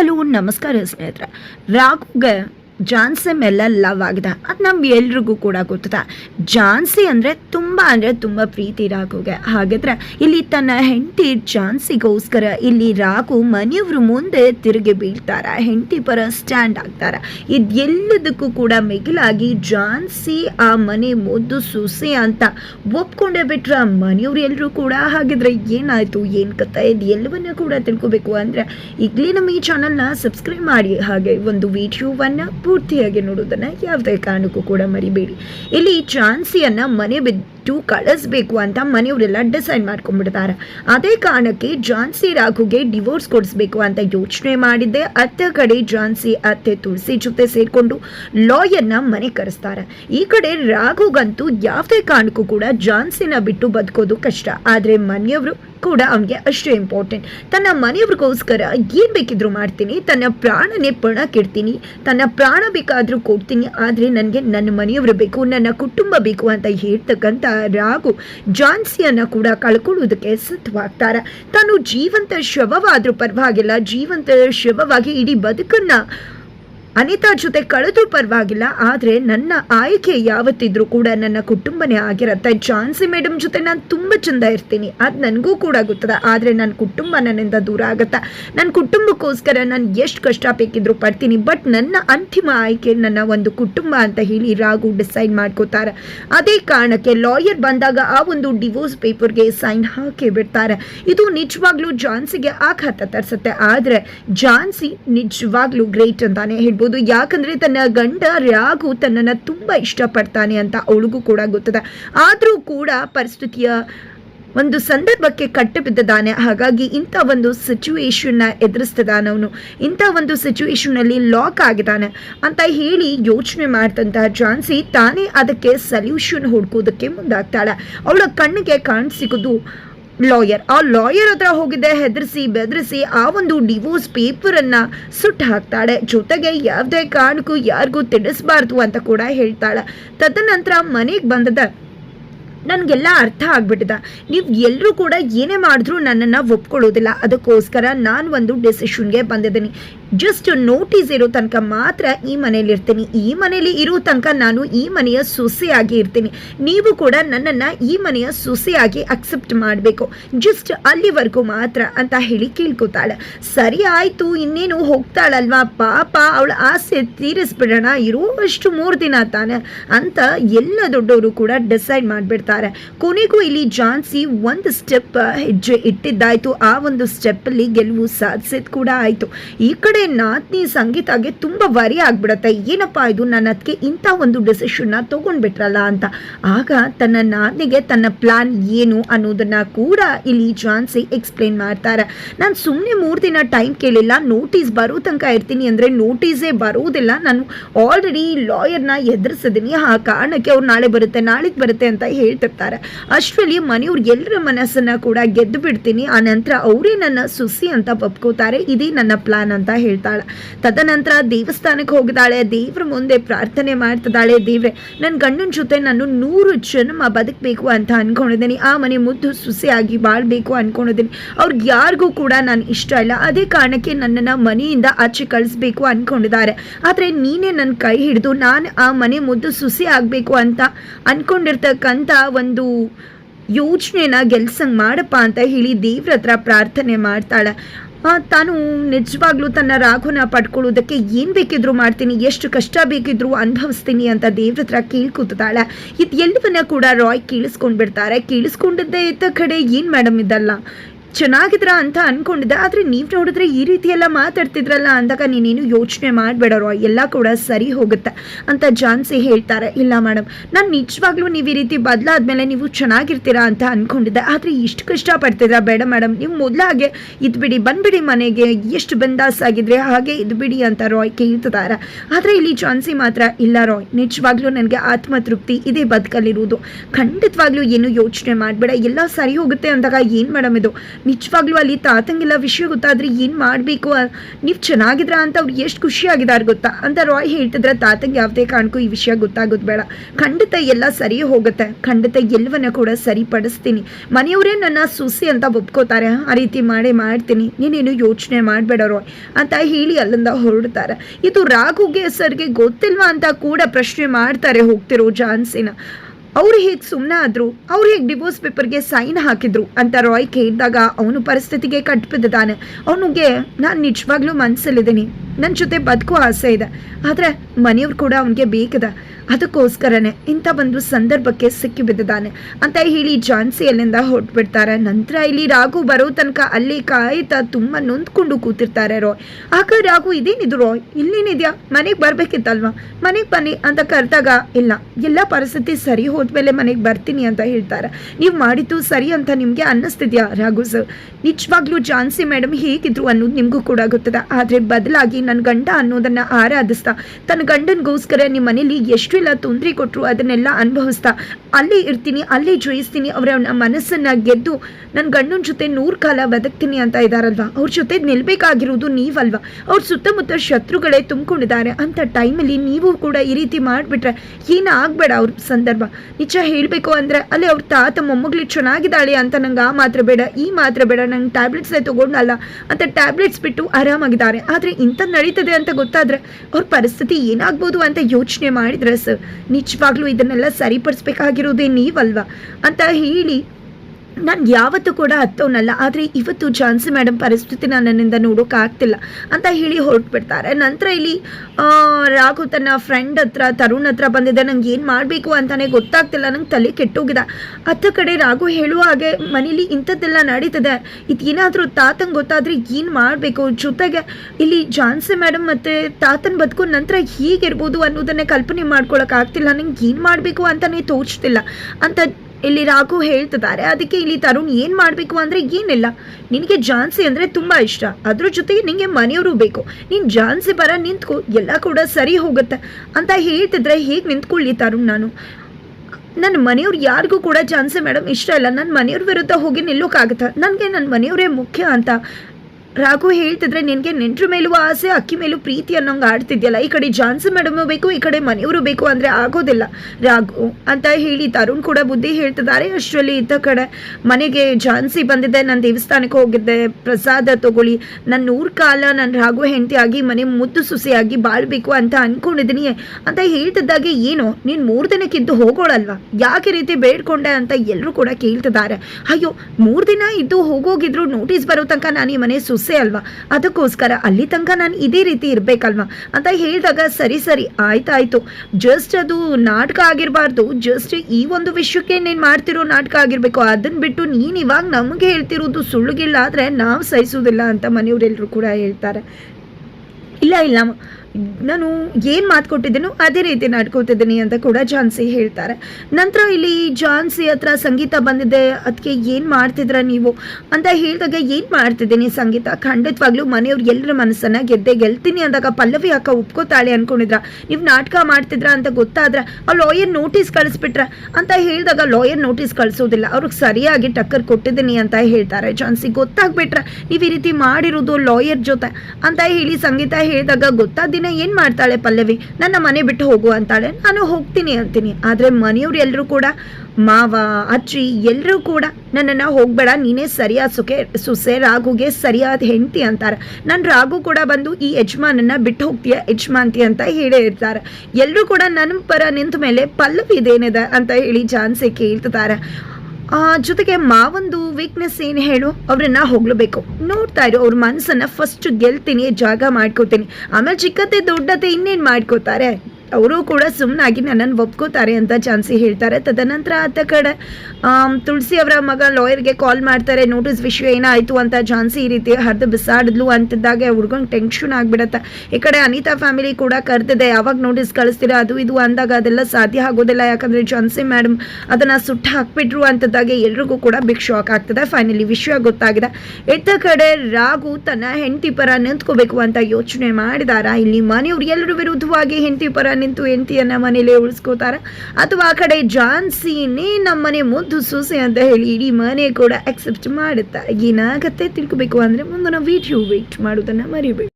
Hello ನಮಸ್ಕಾರ ಸ್ನೇಹಿತರೆ ರಾಘುಗೆ ಜಾನ್ಸಿ ಮೇಲೆ ಲವ್ ಆಗಿದೆ. ಅದು ನಮ್ಗೆ ಎಲ್ರಿಗೂ ಕೂಡ ಗೊತ್ತಿದೆ. ಜಾನ್ಸಿ ಅಂದರೆ ತುಂಬ ಅಂದರೆ ತುಂಬ ಪ್ರೀತಿ ರಾಘುಗೆ ಹಾಗಿದ್ರೆ ಇಲ್ಲಿ ತನ್ನ ಹೆಂಡತಿ ಜಾನ್ಸಿಗೋಸ್ಕರ ಇಲ್ಲಿ ರಾಘು ಮನೆಯವ್ರ ಮುಂದೆ ತಿರುಗಿ ಬೀಳ್ತಾರೆ. ಹೆಂಡತಿ ಪರ ಸ್ಟ್ಯಾಂಡ್ ಆಗ್ತಾರೆ ಇದೆಲ್ಲದಕ್ಕೂ ಕೂಡ ಮಿಗಿಲಾಗಿ ಜಾನ್ಸಿ ಆ ಮನೆ ಮುದ್ದು ಸುಸಿ ಅಂತ ಒಪ್ಕೊಂಡೇ ಬಿಟ್ರೆ ಮನೆಯವ್ರು ಎಲ್ಲರೂ ಕೂಡ ಹಾಗಿದ್ರೆ ಏನಾಯಿತು, ಏನು ಕಥೆ, ಇದು ಎಲ್ಲವನ್ನೂ ಕೂಡ ತಿಳ್ಕೊಬೇಕು. ಅಂದರೆ ಈಗಲೇ ನಮ್ಮ ಈ ಚಾನಲ್ನ ಸಬ್ಸ್ಕ್ರೈಬ್ ಮಾಡಿ. ಹಾಗೆ ಒಂದು ವಿಡಿಯೋವನ್ನು ಪೂರ್ತಿಯಾಗಿ ನೋಡೋದನ್ನು ಯಾವುದೇ ಕಾರಣಕ್ಕೂ ಕೂಡ ಮರಿಬೇಡಿ. ಇಲ್ಲಿ ಚಾನ್ಸಿಯನ್ನು ಮನೆ ಬಿಟ್ಟು ಕಳಿಸ್ಬೇಕು ಅಂತ ಮನೆಯವರೆಲ್ಲ ಡಿಸೈಡ್ ಮಾಡ್ಕೊಂಡ್ಬಿಡ್ತಾರೆ. ಅದೇ ಕಾರಣಕ್ಕೆ ಜಾನ್ಸಿ ರಾಘುಗೆ ಡಿವೋರ್ಸ್ ಕೊಡಿಸ್ಬೇಕು ಅಂತ ಯೋಚನೆ ಮಾಡಿದ್ದೆ. ಅತ್ತೆ ಕಡೆ ಜಾನ್ಸಿ ಅತ್ತೆ ತುಳಸಿ ಜೊತೆ ಸೇರಿಕೊಂಡು ಲಾಯರ್ನ ಮನೆ ಕರೆಸ್ತಾರೆ. ಈ ಕಡೆ ರಾಘುಗಂತೂ ಯಾವುದೇ ಕಾರಣಕ್ಕೂ ಕೂಡ ಜಾನ್ಸಿನ ಬಿಟ್ಟು ಬದುಕೋದು ಕಷ್ಟ. ಆದರೆ ಮನೆಯವರು ಕೂಡ ಅವನಿಗೆ ಅಷ್ಟೇ ಇಂಪಾರ್ಟೆಂಟ್ ತನ್ನ ಮನೆಯವ್ರಿಗೋಸ್ಕರ ಏನು ಬೇಕಿದ್ರು ಮಾಡ್ತೀನಿ. ತನ್ನ ಪ್ರಾಣನೇ ಪಣಕ್ಕಿಡ್ತೀನಿ. ತನ್ನ ಪ್ರಾಣ ಬೇಕಾದರೂ ಕೊಡ್ತೀನಿ. ಆದರೆ ನನಗೆ ನನ್ನ ಮನೆಯವರು ಬೇಕು, ನನ್ನ ಕುಟುಂಬ ಬೇಕು ಅಂತ ಹೇಳ್ತಕ್ಕಂಥ ರಾಘು ಜಾನ್ಸಿಯನ್ನು ಕೂಡ ಕಳ್ಕೊಳ್ಳೋದಕ್ಕೆ ಸಿದ್ಧವಾಗ್ತಾರೆ. ತಾನು ಜೀವಂತ ಶವವಾದರೂ ಪರವಾಗಿಲ್ಲ ಜೀವಂತ ಶವವಾಗಿ ಇಡೀ ಬದುಕನ್ನು ಅನಿತಾ ಜೊತೆ ಕಳೆದು ಪರವಾಗಿಲ್ಲ, ಆದರೆ ನನ್ನ ಆಯ್ಕೆ ಯಾವತ್ತಿದ್ರೂ ಕೂಡ ನನ್ನ ಕುಟುಂಬನೇ ಆಗಿರತ್ತೆ. ಝಾನ್ಸಿ ಮೇಡಮ್ ಜೊತೆ ನಾನು ತುಂಬ ಚಂದ ಇರ್ತೀನಿ. ಅದು ನನಗೂ ಕೂಡ ಗೊತ್ತದ ಆದರೆ ನನ್ನ ಕುಟುಂಬ ನನ್ನಿಂದ ದೂರ ಆಗುತ್ತೆ. ನನ್ನ ಕುಟುಂಬಕ್ಕೋಸ್ಕರ ನಾನು ಎಷ್ಟು ಕಷ್ಟ ಬೇಕಿದ್ರು ಪಡ್ತೀನಿ, ಬಟ್ ನನ್ನ ಅಂತಿಮ ಆಯ್ಕೆ ನನ್ನ ಒಂದು ಕುಟುಂಬ ಅಂತ ಹೇಳಿ ರಾಘು ಡಿಸೈಡ್ ಮಾಡ್ಕೋತಾರೆ. ಅದೇ ಕಾರಣಕ್ಕೆ ಲಾಯರ್ ಬಂದಾಗ ಆ ಒಂದು ಡಿವೋರ್ಸ್ ಪೇಪರ್ಗೆ ಸೈನ್ ಹಾಕಿ ಬಿಡ್ತಾರೆ. ಇದು ನಿಜವಾಗ್ಲೂ ಜಾನ್ಸಿಗೆ ಆಘಾತ ತರಿಸುತ್ತೆ. ಆದರೆ ಜಾನ್ಸಿ ನಿಜವಾಗ್ಲೂ ಗ್ರೇಟ್ ಅಂತಾನೆ ಹೇಳ್ಬೋದು. ಯಾಕಂದ್ರೆ ತನ್ನ ಗಂಡ ರಾಘು ತನ್ನನ್ನು ತುಂಬಾ ಇಷ್ಟಪಡ್ತಾನೆ ಅಂತ ಅವಳಿಗೂ ಕೂಡ ಗೊತ್ತದೆ. ಆದರೂ ಕೂಡ ಪರಿಸ್ಥಿತಿಯ ಒಂದು ಸಂದರ್ಭಕ್ಕೆ ಕಟ್ಟು ಬಿದ್ದದಾನೆ. ಹಾಗಾಗಿ ಇಂಥ ಒಂದು ಸಿಚುವೇಶನ್ನ ಎದುರಿಸ್ತದಾನ ಅವನು. ಇಂಥ ಒಂದು ಸಿಚುವೇಶನ್ನಲ್ಲಿ ಲಾಕ್ ಆಗಿದ್ದಾನೆ ಅಂತ ಹೇಳಿ ಯೋಚನೆ ಮಾಡ್ತಂತಹ ಜಾನ್ಸಿ ತಾನೇ ಅದಕ್ಕೆ ಸಲ್ಯೂಷನ್ ಹುಡ್ಕೋದಕ್ಕೆ ಮುಂದಾಗ್ತಾಳೆ. ಅವಳ ಕಣ್ಣಿಗೆ ಕಾಣಿಸಿಗೋದು ಲಾಯರ್. ಆ ಲಾಯರ್ ಹತ್ರ ಹೋಗಿದ್ದೆ ಹೆದರಿಸಿ ಬೆದರಿಸಿ ಆ ಒಂದು ಡಿವೋರ್ಸ್ ಪೇಪರನ್ನು ಸುಟ್ಟು ಹಾಕ್ತಾಳೆ. ಜೊತೆಗೆ ಯಾವುದೇ ಕಾರಣಕ್ಕೂ ಯಾರಿಗೂ ತಿಳಿಸ್ಬಾರ್ದು ಅಂತ ಕೂಡ ಹೇಳ್ತಾಳೆ. ತದನಂತರ ಮನೆಗೆ ಬಂದದ ನನಗೆಲ್ಲ ಅರ್ಥ ಆಗ್ಬಿಟ್ಟಿದೆ. ನೀವು ಎಲ್ಲರೂ ಕೂಡ ಏನೇ ಮಾಡಿದ್ರೂ ನನ್ನನ್ನು ಒಪ್ಕೊಳ್ಳೋದಿಲ್ಲ. ಅದಕ್ಕೋಸ್ಕರ ನಾನು ಒಂದು ಡೆಸಿಷನ್ಗೆ ಬಂದಿದ್ದೀನಿ. ಜಸ್ಟ್ ನೋಟಿಸ್ ಇರೋ ತನಕ ಮಾತ್ರ ಈ ಮನೇಲಿ ಇರ್ತೀನಿ. ಈ ಮನೇಲಿ ಇರೋ ತನಕ ನಾನು ಈ ಮನೆಯ ಸೊಸೆಯಾಗಿ ಇರ್ತೀನಿ. ನೀವು ಕೂಡ ನನ್ನನ್ನು ಈ ಮನೆಯ ಸೊಸೆಯಾಗಿ ಅಕ್ಸೆಪ್ಟ್ ಮಾಡಬೇಕು. ಜಸ್ಟ್ ಅಲ್ಲಿವರೆಗೂ ಮಾತ್ರ ಅಂತ ಹೇಳಿ ಕೇಳ್ಕೊತಾಳೆ. ಸರಿ ಆಯಿತು, ಇನ್ನೇನು ಹೋಗ್ತಾಳಲ್ವಾ? ಪಾಪ, ಅವಳ ಆಸೆ ತೀರಿಸ್ಬಿಡೋಣ. ಇರುವಷ್ಟು ಮೂರು ದಿನ ತಾನೆ ಅಂತ ಎಲ್ಲ ದೊಡ್ಡವರು ಕೂಡ ಡಿಸೈಡ್ ಮಾಡಿಬಿಡ್ತಾರೆ. ಕೊನೆಗೂ ಇಲ್ಲಿ ಜಾನ್ಸಿ ಒಂದು ಸ್ಟೆಪ್ ಹೆಜ್ಜೆ ಇಟ್ಟಿದ್ದಾಯಿತು. ಆ ಒಂದು ಸ್ಟೆಪ್ಪಲ್ಲಿ ಗೆಲುವು ಸಾಧಿಸಿದ್ ಕೂಡ ಆಯಿತು. ಈ ಕಡೆ ನಾತ್ನಿ ಸಂಗೀತಾಗೆ ತುಂಬ ವರಿ ಆಗ್ಬಿಡತ್ತೆ. ಏನಪ್ಪ ಇದು? ನನ್ನ ಅದಕ್ಕೆ ಇಂಥ ಒಂದು ಡಿಸಿಷನ್ನ ತೊಗೊಂಡ್ಬಿಟ್ರಲ್ಲ ಅಂತ. ಆಗ ತನ್ನ ನಾತ್ನಿಗೆ ತನ್ನ ಪ್ಲಾನ್ ಏನು ಅನ್ನೋದನ್ನ ಕೂಡ ಇಲ್ಲಿ ಜಾನ್ಸಿ ಎಕ್ಸ್ಪ್ಲೇನ್ ಮಾಡ್ತಾರೆ. ನಾನು ಸುಮ್ಮನೆ ಮೂರು ದಿನ ಟೈಮ್ ಕೇಳಿಲ್ಲ. ನೋಟಿಸ್ ಬರೋ ತನಕ ಇರ್ತೀನಿ ಅಂದರೆ ನೋಟಿಸೇ ಬರೋದಿಲ್ಲ. ನಾನು ಆಲ್ರೆಡಿ ಲಾಯರ್ನ ಎದುರಿಸಿದ್ದೀನಿ ಆ ಕಾರಣಕ್ಕೆ ಅವ್ರು ನಾಳೆ ಬರುತ್ತೆ, ನಾಳೆಗೆ ಬರುತ್ತೆ ಅಂತ ಹೇಳ್ತಿರ್ತಾರೆ ಅಷ್ಟರಲ್ಲಿ ಮನೆಯವ್ರು ಎಲ್ಲರ ಮನಸ್ಸನ್ನ ಕೂಡ ಗೆದ್ದು ಬಿಡ್ತೀನಿ, ಆ ನಂತರ ಅವರೇ ನನ್ನ ಸುಸಿ ಅಂತ ಒಪ್ಕೋತಾರೆ, ಇದೇ ನನ್ನ ಪ್ಲಾನ್ ಅಂತ ಹೇಳ್ತಾಳೆ. ತದನಂತರ ದೇವಸ್ಥಾನಕ್ಕೆ ಹೋಗಿದ್ದಾಳೆ ದೇವ್ರ ಮುಂದೆ ಪ್ರಾರ್ಥನೆ ಮಾಡ್ತಿದ್ದಾಳೆ, ದೇವ್ರೆ ನನ್ನ ಗಂಡನ ಜೊತೆ ನಾನು ನೂರು ಜನ್ಮ ಬದುಕಬೇಕು ಅಂತ ಅನ್ಕೊಂಡಿದ್ದೀನಿ, ಆ ಮನೆ ಮುದ್ದು ಸುಸಿಯಾಗಿ ಬಾಳ್ಬೇಕು ಅನ್ಕೊಂಡಿದ್ದೀನಿ, ಅವ್ರಿಗೆ ಯಾರಿಗೂ ಕೂಡ ನಾನು ಇಷ್ಟ ಇಲ್ಲ, ಅದೇ ಕಾರಣಕ್ಕೆ ನನ್ನನ್ನ ಮನೆಯಿಂದ ಆಚೆ ಕಳಿಸ್ಬೇಕು ಅನ್ಕೊಂಡಿದ್ದಾರೆ. ಆದರೆ ನೀನೇ ನನ್ನ ಕೈ ಹಿಡಿದು ನಾನು ಆ ಮನೆ ಮುದ್ದು ಸುಸಿ ಆಗಬೇಕು ಅಂತ ಅನ್ಕೊಂಡಿರ್ತಕ್ಕಂಥ ಒಂದು ಯೋಚನೆನ ಗೆಲ್ಸಂಗೆ ಮಾಡಪ್ಪ ಅಂತ ಹೇಳಿ ದೇವ್ರ ಹತ್ರ ಪ್ರಾರ್ಥನೆ ಮಾಡ್ತಾಳೆ. ತಾನು ನಿಜವಾಗ್ಲೂ ತನ್ನ ರಾಘುನ ಪಡ್ಕೊಳ್ಳೋದಕ್ಕೆ ಏನು ಬೇಕಿದ್ರು ಮಾಡ್ತೀನಿ, ಎಷ್ಟು ಕಷ್ಟ ಬೇಕಿದ್ರು ಅನುಭವಿಸ್ತೀನಿ ಅಂತ ದೇವ್ರ ಹತ್ರ ಕೇಳ್ಕೊತಾಳೆ. ಇದು ಎಲ್ಲವನ್ನ ಕೂಡ ರಾಯ್ ಕೇಳಿಸ್ಕೊಂಡ್ಬಿಡ್ತಾರೆ. ಕೇಳಿಸ್ಕೊಂಡಿದ್ದೇ ಇದ್ದ ಕಡೆ ಏನು ಮೇಡಮ್ ಇದಲ್ಲ? ಚೆನ್ನಾಗಿದ್ರ ಅಂತ ಅನ್ಕೊಂಡಿದ್ದೆ, ಆದರೆ ನೀವು ನೋಡಿದ್ರೆ ಈ ರೀತಿ ಎಲ್ಲ ಮಾತಾಡ್ತಿದ್ರಲ್ಲ ಅಂದಾಗ ನೀನೇನು ಯೋಚನೆ ಮಾಡಬೇಡ ರಾಯ್ ಎಲ್ಲ ಕೂಡ ಸರಿ ಹೋಗುತ್ತೆ ಅಂತ ಜಾನ್ಸಿ ಹೇಳ್ತಾರೆ. ಇಲ್ಲ ಮೇಡಮ್ ನಾನು ನಿಜವಾಗ್ಲೂ ನೀವು ಈ ರೀತಿ ಬದಲಾದ್ಮೇಲೆ ನೀವು ಚೆನ್ನಾಗಿರ್ತೀರಾ ಅಂತ ಅನ್ಕೊಂಡಿದ್ದೆ, ಆದರೆ ಇಷ್ಟು ಕಷ್ಟಪಡ್ತಿದ್ರ ಬೇಡ ಮೇಡಮ್ ನೀವು ಮೊದಲಾಗೆ ಇದ್ಬಿಡಿ, ಬಂದುಬಿಡಿ ಮನೆಗೆ, ಎಷ್ಟು ಬಂದಾಸ್ ಆಗಿದ್ರೆ ಹಾಗೆ ಇದ್ಬಿಡಿ ಅಂತ ರಾಯ್ ಕೇಳ್ತಿದ್ದಾರೆ. ಆದರೆ ಇಲ್ಲಿ ಜಾನ್ಸಿ ಮಾತ್ರ ಇಲ್ಲ ರಾಯ್, ನಿಜವಾಗ್ಲೂ ನನಗೆ ಆತ್ಮತೃಪ್ತಿ ಇದೇ ಬದುಕಲ್ಲಿರುವುದು ಖಂಡಿತವಾಗ್ಲೂ ಏನು ಯೋಚನೆ ಮಾಡಬೇಡ, ಎಲ್ಲ ಸರಿ ಹೋಗುತ್ತೆ ಅಂದಾಗ ಏನು ಮೇಡಮ್ ಇದು? ನಿಜವಾಗ್ಲೂ ಅಲ್ಲಿ ತಾತಂಗೆಲ್ಲ ವಿಷಯ ಗೊತ್ತಾದ್ರೆ ಏನು ಮಾಡಬೇಕು ನೀವು ಚೆನ್ನಾಗಿದ್ರ ಅಂತ ಅವ್ರು ಎಷ್ಟು ಖುಷಿಯಾಗಿದ್ದಾರೆ ಗೊತ್ತಾ? ಅಂತ ರಾಯ್ ಹೇಳ್ತಿದ್ರೆ, ತಾತಂಗೆ ಯಾವುದೇ ಕಾರಣಕ್ಕೂ ಈ ವಿಷಯ ಗೊತ್ತಾಗೋದು ಬೇಡ. ಖಂಡಿತ ಎಲ್ಲ ಸರಿ ಹೋಗುತ್ತೆ. ಖಂಡಿತ ಎಲ್ಲವನ್ನ ಕೂಡ ಸರಿಪಡಿಸ್ತೀನಿ. ಮನೆಯವರೇ ನನ್ನ ಸುಸಿ ಅಂತ ಒಪ್ಕೋತಾರೆ. ಆ ರೀತಿ ಮಾಡೇ ಮಾಡ್ತೀನಿ. ನೀನೇನು ಯೋಚನೆ ಮಾಡಬೇಡ ರಾಯ್ ಅಂತ ಹೇಳಿ ಅಲ್ಲಿಂದ ಹೊರಡ್ತಾರೆ. ಇದು ರಾಘುಗೆ, ಸರ್ಗೆ ಗೊತ್ತಿಲ್ವಾ ಅಂತ ಕೂಡ ಪ್ರಶ್ನೆ ಮಾಡ್ತಾರೆ ಹೋಗ್ತಿರೋ ಜಾನ್ಸಿನ. ಅವ್ರು ಹೇಗೆ ಸುಮ್ಮನೆ ಆದ್ರು, ಅವ್ರು ಹೇಗೆ ಡಿವೋರ್ಸ್ ಪೇಪರ್ಗೆ ಸೈನ್ ಹಾಕಿದ್ರು ಅಂತ ರಾಯ್ ಕೇಳಿದಾಗ ಅವನು ಪರಿಸ್ಥಿತಿಗೆ ಕಟ್ಬಿದ್ದಾನೆ ಅವನಿಗೆ, ನಾನು ನಿಜವಾಗ್ಲೂ ಮನಸ್ಸಲ್ಲಿದ್ದೀನಿ ನನ್ನ ಜೊತೆ ಬದುಕೋ ಆಸೆ ಇದೆ. ಆದರೆ ಮನೆಯವ್ರು ಕೂಡ ಅವನಿಗೆ ಬೇಕಿದೆ. ಅದಕ್ಕೋಸ್ಕರನೇ ಇಂಥ ಒಂದು ಸಂದರ್ಭಕ್ಕೆ ಸಿಕ್ಕಿ ಬಿದ್ದಿದ್ದಾನೆ. ಅಂತ ಹೇಳಿ ಜಾನ್ಸಿ ಅಲ್ಲಿಂದ ಹೊರಟ್ಬಿಡ್ತಾರೆ. ನಂತರ ಇಲ್ಲಿ ರಾಘು ಬರೋ ತನಕ ಅಲ್ಲಿ ಕಾಯ್ತಾ ತುಂಬ ನೊಂದ್ಕೊಂಡು ಕೂತಿರ್ತಾರೆ ರಾಯ್. ಆಗ ರಾಘು, ಇದೇನಿದು ರಾಯ್? ಇಲ್ಲೇನಿದ್ಯಾ? ಮನೆಗೆ ಬರಬೇಕಿತ್ತಲ್ವಾ? ಮನೆಗೆ ಬನ್ನಿ ಅಂತ ಕರೆದಾಗ, ಇಲ್ಲ, ಎಲ್ಲ ಪರಿಸ್ಥಿತಿ ಸರಿ ಹೋದ್ಮೇಲೆ ಮನೆಗೆ ಬರ್ತೀನಿ ಅಂತ ಹೇಳ್ತಾರೆ. ನೀವು ಮಾಡಿದ್ದು ಸರಿ ಅಂತ ನಿಮಗೆ ಅನ್ನಿಸ್ತಿದ್ಯಾ ರಾಘು ಸರ್? ನಿಜವಾಗ್ಲೂ ಜಾನ್ಸಿ ಮೇಡಮ್ ಹೇಗಿದ್ರು ಅನ್ನೋದು ನಿಮಗೂ ಕೂಡ ಗೊತ್ತದ. ಆದರೆ ಬದಲಾಗಿ ನನ್ನ ಗಂಡ ಅನ್ನೋದನ್ನ ಆರಾಧಿಸ್ತಾ ತನ್ನ ಗಂಡನಿಗೋಸ್ಕರ ನಿಮ್ಮ ಮನೇಲಿ ಎಷ್ಟೆಲ್ಲ ತೊಂದರೆ ಕೊಟ್ಟರು ಅದನ್ನೆಲ್ಲ ಅನುಭವಿಸ್ತಾ, ಅಲ್ಲೇ ಇರ್ತೀನಿ, ಅಲ್ಲೇ ಜಯಿಸ್ತೀನಿ, ಅವರ ಮನಸ್ಸನ್ನ ಗೆದ್ದು ನನ್ನ ಗಂಡನ ಜೊತೆ ನೂರು ಕಾಲ ಬದುಕ್ತೀನಿ ಅಂತ ಇದಾರಲ್ವಾ? ಅವ್ರ ಜೊತೆ ನಿಲ್ಬೇಕಾಗಿರೋದು ನೀವಲ್ವಾ? ಅವ್ರ ಸುತ್ತಮುತ್ತ ಶತ್ರುಗಳೇ ತುಂಬಿಕೊಂಡಿದ್ದಾರೆ ಅಂತ ಟೈಮಲ್ಲಿ ನೀವು ಕೂಡ ಈ ರೀತಿ ಮಾಡಿಬಿಟ್ರೆ ಏನಾಗಬೇಡ ಅವ್ರ ಸಂದರ್ಭ. ನಿಜ ಹೇಳಬೇಕು ಅಂದರೆ ಅಲ್ಲಿ ಅವ್ರ ತಾತ ಮೊಮ್ಮಗಳು ಚೆನ್ನಾಗಿದ್ದಾಳೆ ಅಂತ ನಂಗೆ ಆ ಮಾತ್ರ ಬೇಡ, ಈ ಮಾತ್ರ ಬೇಡ, ನಂಗೆ ಟ್ಯಾಬ್ಲೆಟ್ಸೇ ತೊಗೊಂಡಲ್ಲ ಅಂತ ಟ್ಯಾಬ್ಲೆಟ್ಸ್ ಬಿಟ್ಟು ಆರಾಮಾಗಿದ್ದಾರೆ. ಆದರೆ ಇಂಥದ್ದು ನಡೀತದೆ ಅಂತ ಗೊತ್ತಾದರೆ ಅವ್ರ ಪರಿಸ್ಥಿತಿ ಏನಾಗ್ಬೋದು ಅಂತ ಯೋಚನೆ ಮಾಡಿದ್ರೆ ಸರ್. ನಿಜವಾಗ್ಲೂ ಇದನ್ನೆಲ್ಲ ಸರಿಪಡಿಸ್ಬೇಕಾಗಿರೋದೇ ನೀವಲ್ವಾ? ಅಂತ ಹೇಳಿ ನಾನು ಯಾವತ್ತೂ ಕೂಡ ಹತ್ತವನಲ್ಲ ಆದರೆ ಇವತ್ತು ಝಾನ್ಸಿ ಮೇಡಮ್ ಪರಿಸ್ಥಿತಿನ ನನ್ನಿಂದ ನೋಡೋಕ್ಕಾಗ್ತಿಲ್ಲ ಅಂತ ಹೇಳಿ ಹೊರಟ್ಬಿಡ್ತಾರೆ. ನಂತರ ಇಲ್ಲಿ ರಾಘು ತನ್ನ ಫ್ರೆಂಡ್ ಹತ್ರ, ತರುಣ್ ಹತ್ರ ಬಂದಿದೆ, ನಂಗೆ ಏನು ಮಾಡಬೇಕು ಅಂತಲೇ ಗೊತ್ತಾಗ್ತಿಲ್ಲ, ನಂಗೆ ತಲೆ ಕೆಟ್ಟೋಗಿದೆ. ಅತ್ತ ಕಡೆ ರಾಘು ಹೇಳುವ ಹಾಗೆ ಮನೇಲಿ ಇಂಥದ್ದೆಲ್ಲ ನಡೀತದೆ. ಇದು ಏನಾದರೂ ತಾತಂಗೆ ಗೊತ್ತಾದರೆ ಏನು ಮಾಡಬೇಕು? ಜೊತೆಗೆ ಇಲ್ಲಿ ಝಾನ್ಸಿ ಮೇಡಮ್ ಮತ್ತು ತಾತನ ಬದುಕು ನಂತರ ಹೀಗಿರ್ಬೋದು ಅನ್ನೋದನ್ನೇ ಕಲ್ಪನೆ ಮಾಡ್ಕೊಳಕ್ಕಾಗ್ತಿಲ್ಲ ನಂಗೆ ಏನು ಮಾಡಬೇಕು ಅಂತಲೇ ತೋಚ್ತಿಲ್ಲ. ಅಂತ ಇಲ್ಲಿ ರಾಘು ಹೇಳ್ತಿದ್ದಾರೆ. ಅದಕ್ಕೆ ಇಲ್ಲಿ ತರುಣ್ ಏನು ಮಾಡಬೇಕು ಅಂದರೆ ಏನಿಲ್ಲ. ನಿನಗೆ ಜಾನ್ಸಿ ಅಂದರೆ ತುಂಬ ಇಷ್ಟ. ಅದ್ರ ಜೊತೆಗೆ ನಿನಗೆ ಮನೆಯವರು ಬೇಕು. ನೀನು ಜಾನ್ಸಿ ಬರ ನಿಂತ್ಕೊ. ಎಲ್ಲ ಕೂಡ ಸರಿ ಹೋಗುತ್ತೆ ಅಂತ ಹೇಳ್ತಿದ್ರೆ ಹೇಗೆ ನಿಂತ್ಕೊಳ್ಳಿ ತರುಣ್ ನಾನು? ನನ್ನ ಮನೆಯವ್ರು ಯಾರಿಗೂ ಕೂಡ ಜಾನ್ಸಿ ಮೇಡಮ್ ಇಷ್ಟ ಇಲ್ಲ. ನನ್ನ ಮನೆಯವ್ರ ವಿರುದ್ಧ ಹೋಗಿ ನಿಲ್ಲೋಕ್ಕಾಗುತ್ತೆ ನನಗೆ ನನ್ನ ಮನೆಯವರೇ ಮುಖ್ಯ ಅಂತ. ರಾಘು ಹೇಳ್ತಿದ್ರೆ ನಿನಗೆ ನೆಂಟ್ರ ಮೇಲೂ ಆಸೆ, ಅಕ್ಕಿ ಮೇಲೂ ಪ್ರೀತಿ ಅನ್ನೋಂಗೆ ಆಡ್ತಿದ್ಯಲ್ಲ. ಈ ಕಡೆ ಜಾನ್ಸಿ ಮೇಡಮು ಬೇಕು, ಈ ಕಡೆ ಮನೆಯವರು ಬೇಕು ಅಂದರೆ ಆಗೋದಿಲ್ಲ. ರಾಘು ಅಂತ ಹೇಳಿ ತರುಣ್ ಕೂಡ ಬುದ್ಧಿ ಹೇಳ್ತಿದ್ದಾರೆ. ಅಷ್ಟರಲ್ಲಿ ಇದ್ದ ಕಡೆ ಮನೆಗೆ ಜಾನ್ಸಿ ಬಂದಿದ್ದೆ ನಾನು ದೇವಸ್ಥಾನಕ್ಕೆ ಹೋಗಿದ್ದೆ. ಪ್ರಸಾದ ತಗೊಳ್ಳಿ. ನನ್ನ ನೂರು ಕಾಲ ನನ್ನ ರಾಘು ಹೆಂಡತಿಯಾಗಿ, ಮನೆ ಮುದ್ದು ಸುಸಿಯಾಗಿ ಬಾಳ್ಬೇಕು ಅಂತ ಅನ್ಕೊಂಡಿದ್ದೀನಿ ಅಂತ ಹೇಳ್ತಿದ್ದಾಗೆ ಏನು, ನೀನು ಮೂರು ದಿನಕ್ಕಿದ್ದು ಹೋಗೋಳಲ್ವಾ? ಯಾಕೆ ರೀತಿ ಬೇಡ್ಕೊಂಡೆ ಅಂತ ಎಲ್ಲರೂ ಕೂಡ ಕೇಳ್ತಿದ್ದಾರೆ. ಅಯ್ಯೋ, ಮೂರು ದಿನ ಇದ್ದು ಹೋಗೋಗಿದ್ರು ನೋಟಿಸ್ ಬರೋ ತನಕ ನಾನು ಈ ಮನೆ ಅಲ್ವಾ? ಅದಕ್ಕೋಸ್ಕರ ಅಲ್ಲಿ ತನಕ ನಾನು ಇದೇ ರೀತಿ ಇರಬೇಕಲ್ವಾ? ಅಂತ ಹೇಳಿದಾಗ ಸರಿ ಸರಿ, ಆಯ್ತಾಯ್ತು. ಜಸ್ಟ್ ಅದು ನಾಟಕ ಆಗಿರಬಾರ್ದು. ಜಸ್ಟ್ ಈ ಒಂದು ವಿಷಯಕ್ಕೆ ನೀನು ಮಾಡ್ತಿರೋ ನಾಟಕ ಆಗಿರಬೇಕು. ಅದನ್ನ ಬಿಟ್ಟು ನೀನು ಇವಾಗ ನಮಗೆ ಹೇಳ್ತಿರೋದು ಸುಳ್ಳುಗಿಲ್ಲ ಆದರೆ ನಾವು ಸಹಿಸೋದಿಲ್ಲ ಅಂತ ಮನೆಯವರೆಲ್ಲರೂ ಕೂಡ ಹೇಳ್ತಾರೆ. ಇಲ್ಲ ಇಲ್ಲ ನಾನು ಏನು ಮಾತು ಕೊಟ್ಟಿದ್ದೆನು ಅದೇ ರೀತಿ ನಡ್ಕೋತಿದ್ದೀನಿ ಅಂತ ಕೂಡ ಜಾನ್ಸಿ ಹೇಳ್ತಾರೆ. ನಂತರ ಇಲ್ಲಿ ಜಾನ್ಸಿ ಹತ್ರ ಸಂಗೀತ ಬಂದಿದೆ ಅದಕ್ಕೆ ಏನು ಮಾಡ್ತಿದ್ರ ನೀವು ಅಂತ ಹೇಳಿದಾಗ ಏನು ಮಾಡ್ತಿದ್ದೀನಿ ಸಂಗೀತ? ಖಂಡಿತವಾಗ್ಲೂ ಮನೆಯವ್ರು ಎಲ್ಲರ ಮನಸ್ಸನ್ನು ಗೆದ್ದೆ ಗೆಲ್ತೀನಿ ಅಂದಾಗ ಪಲ್ಲವಿ ಅಕ್ಕ ಒಪ್ಕೋತಾಳೆ ಅಂದ್ಕೊಂಡಿದ್ರ ನೀವು ನಾಟಕ ಮಾಡ್ತಿದ್ರ ಅಂತ ಗೊತ್ತಾದ್ರೆ ಆ ಲಾಯರ್ ನೋಟಿಸ್ ಕಳಿಸ್ಬಿಟ್ರ ಅಂತ ಹೇಳಿದಾಗ ಲಾಯರ್ ನೋಟಿಸ್ ಕಳಿಸೋದಿಲ್ಲ. ಅವ್ರಿಗೆ ಸರಿಯಾಗಿ ಟಕ್ಕರ್ ಕೊಟ್ಟಿದ್ದೀನಿ ಅಂತ ಹೇಳ್ತಾರೆ ಜಾನ್ಸಿ. ಗೊತ್ತಾಗ್ಬಿಟ್ರೆ ನೀವು ಈ ರೀತಿ ಮಾಡಿರೋದು ಲಾಯರ್ ಜೊತೆ ಅಂತ ಹೇಳಿ ಸಂಗೀತ ಹೇಳಿದಾಗ ಗೊತ್ತಾದ ದಿನ ಏನು ಮಾಡ್ತಾಳೆ ಪಲ್ಲವಿ? ನನ್ನ ಮನೆ ಬಿಟ್ಟು ಹೋಗು ಅಂತಾಳೆ. ನಾನು ಹೋಗ್ತೀನಿ ಅಂತೀನಿ. ಆದರೆ ಮನೆಯವ್ರು ಎಲ್ಲರೂ ಕೂಡ ಮಾವ ಅಚ್ಚಿ ಎಲ್ಲರೂ ಕೂಡ ನನ್ನನ್ನು ಹೋಗಬೇಡ. ನೀನೇ ಸರಿಯಾದ ಸುಖೆ ಸುಸೆ ರಾಘುಗೆ ಸರಿಯಾದ ಹೆಂಡತಿ ಅಂತಾರೆ. ನನ್ನ ರಾಘು ಕೂಡ ಬಂದು ಈ ಯಜಮಾನನ್ನ ಬಿಟ್ಟು ಹೋಗ್ತೀಯ ಯಜಮಾಂತಿ ಅಂತ ಹೇಳೇ ಇರ್ತಾರೆ ಎಲ್ಲರೂ ಕೂಡ ನನ್ನ ಪರ ನಿಂತ ಮೇಲೆ ಪಲ್ಲವಿ ಇದೇನಿದೆ ಅಂತ ಹೇಳಿ ಜಾನ್ಸಿ ಕೇಳ್ತಿದ್ದಾರೆ ಆ, ಜೊತೆಗೆ ಮಾವಂದು ವೀಕ್ನೆಸ್ ಏನು ಹೇಳು? ಅವ್ರನ್ನ ಹೋಗ್ಲೇಬೇಕು. ನೋಡ್ತಾ ಇರು, ಅವ್ರ ಮನಸ್ಸನ್ನ ಫಸ್ಟ್ ಗೆಲ್ತೀನಿ, ಜಾಗ ಮಾಡ್ಕೋತೀನಿ. ಆಮೇಲೆ ಚಿಕ್ಕತ್ತೆ ದೊಡ್ಡತೆ ಇನ್ನೇನು ಮಾಡ್ಕೋತಾರೆ? ಅವರು ಕೂಡ ಸುಮ್ಮನಾಗಿ ನನ್ನನ್ನು ಒಪ್ಕೋತಾರೆ ಅಂತ ಚಾನ್ಸಿ ಹೇಳ್ತಾರೆ. ತದನಂತರ ಆತ ಕಡೆ ತುಳಸಿ ಅವರ ಮಗ ಲಾಯರ್ಗೆ ಕಾಲ್ ಮಾಡ್ತಾರೆ, ನೋಟಿಸ್ ವಿಷಯ ಏನಾಯಿತು? ಅಂತ ಝಾನ್ಸಿ ಈ ರೀತಿ ಹರಿದು ಬಿಸಾಡಿದ್ಲು ಅಂತಿದ್ದಾಗ ಹುಡ್ಗಂಗೆ ಟೆನ್ಷನ್ ಆಗಿಬಿಡತ್ತೆ. ಈ ಕಡೆ ಅನಿತಾ ಫ್ಯಾಮಿಲಿ ಕೂಡ ಕರೆದಿದೆ, ಯಾವಾಗ ನೋಟಿಸ್ ಕಳಿಸ್ತೀರಾ? ಅದು ಇದು ಅಂದಾಗ ಅದೆಲ್ಲ ಸಾಧ್ಯ ಆಗೋದಿಲ್ಲ. ಯಾಕಂದರೆ ಝಾನ್ಸಿ ಮೇಡಮ್ ಅದನ್ನು ಸುಟ್ಟು ಹಾಕ್ಬಿಟ್ರು ಅಂತಿದ್ದಾಗ ಎಲ್ರಿಗೂ ಕೂಡ ಬಿಗ್ ಶಾಕ್ ಆಗ್ತದೆ. ಫೈನಲಿ ವಿಷಯ ಗೊತ್ತಾಗಿದೆ. ಇತ್ತ ಕಡೆ ರಾಘು ತನ್ನ ಹೆಂಡತಿ ಪರ ನಿಂತ್ಕೋಬೇಕು ಅಂತ ಯೋಚನೆ ಮಾಡಿದಾರ? ಇಲ್ಲಿ ಮನೆಯವರು ಎಲ್ಲರ ವಿರುದ್ಧವಾಗಿ ಹೆಂಡತಿ ಪರ ನಿಂತು ಹೆಂಡತಿಯನ್ನ ಮನೇಲೆ ಉಳಿಸ್ಕೋತಾರ? ಅಥವಾ ಆ ಕಡೆ ಜಾನ್ಸಿನೇ ನಮ್ಮನೆ ಮುದ್ದು ಸೊಸೆ ಅಂತ ಹೇಳಿ ಇಡೀ ಮನೆ ಕೂಡ ಅಕ್ಸೆಪ್ಟ್ ಮಾಡುತ್ತಾ? ಏನಾಗತ್ತೆ ತಿಳ್ಕೊಬೇಕು ಅಂದ್ರೆ ಮುಂದಿನ ವಿಡಿಯೋ ವೇಟ್ ಮಾಡೋದನ್ನ ಮರಿಬೇಡಿ